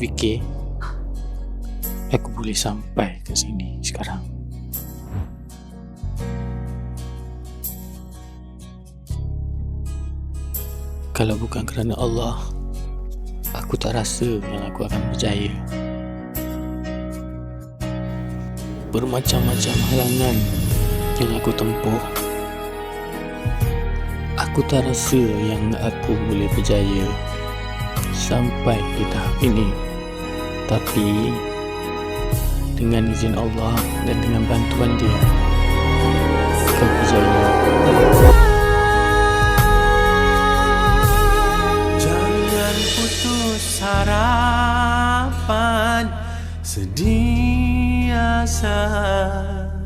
fikir aku boleh sampai ke sini sekarang. Kalau bukan kerana Allah, aku tak rasa yang aku akan berjaya. Bermacam-macam halangan yang aku tempuh. Aku tak rasa yang aku boleh berjaya sampai di tahap ini. Tapi dengan izin Allah dan dengan bantuan dia, aku berjaya. Jangan putus harapan Sedia saja